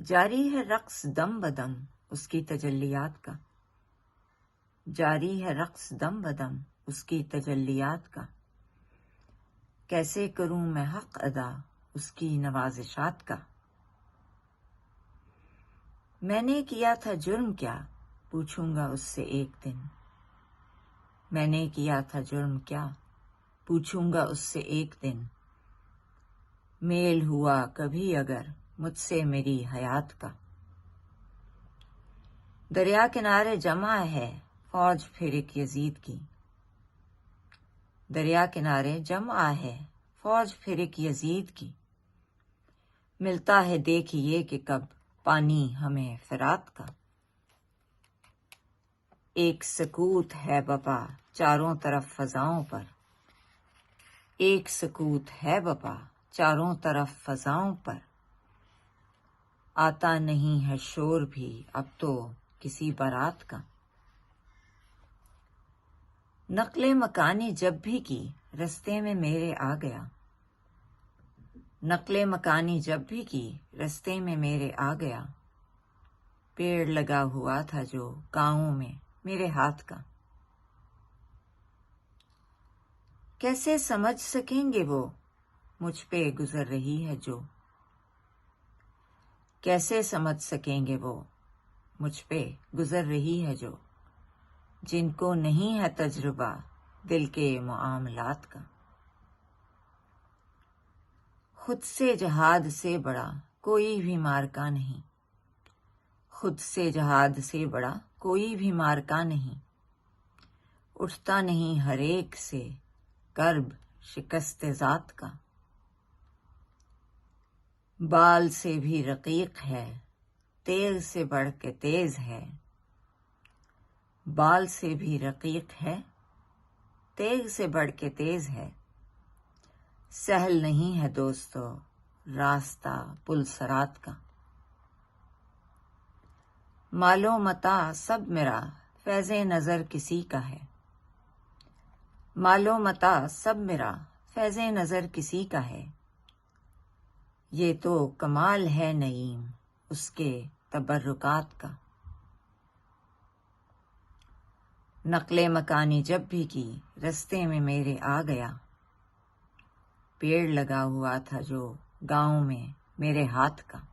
जारी है रक्स दम बदम, उसकी तजल्लियात का। जारी है रक्स दम बदम, उसकी तजल्लियात का। कैसे करूँ मैं हक अदा, उसकी नवाजिशात का। मैंने किया था जुर्म क्या, पूछूँगा उससे एक दिन। मैंने किया था जुर्म क्या, पूछूँगा उससे एक दिन। मेल हुआ कभी अगर मुझसे मेरी हयात का। दरिया किनारे जमा है फौज फिर एक यजीद की। दरिया किनारे जमा है फौज फिर एक यजीद की। मिलता है देखिए कि कब पानी हमें फिरात का। एक सकूत है बपा चारों तरफ़ फजाओं पर। एक सकूत है बपा चारों तरफ़ फजाओं पर। आता नहीं है शोर भी, अब तो किसी बारात का। नकले मकानी जब भी की, रस्ते में मेरे आ गया। नकले मकानी जब भी की, रस्ते में मेरे आ गया। पेड़ लगा हुआ था जो गाँवों में, मेरे हाथ का। कैसे समझ सकेंगे वो, मुझ पे गुजर रही है जो? कैसे समझ सकेंगे वो? मुझ पे गुजर रही है जो। जिनको नहीं है तजुर्बा, दिल के मामलात का। खुद से जहाद से बड़ा कोई भी मारका नहीं। खुद से जहाद से बड़ा कोई भी मारका नहीं। उठता नहीं हरेक से कर्ब शिकस्त जात का। बाल से भी रकीक है तेज से बढ़ के तेज है। बाल से भी रकीक है, तेज से बढ़ के तेज है। सहल नहीं है दोस्तों, रास्ता पुल सरात का। मालो मता सब मेरा फैज़ नज़र किसी का है। मालो मता सब मेरा फैज़ नज़र किसी का है। ये तो कमाल है नईम, उसके तबर्रुकात का। नकले मकानी जब भी की, रस्ते में मेरे आ गया। पेड़ लगा हुआ था जो गाँव में मेरे हाथ का।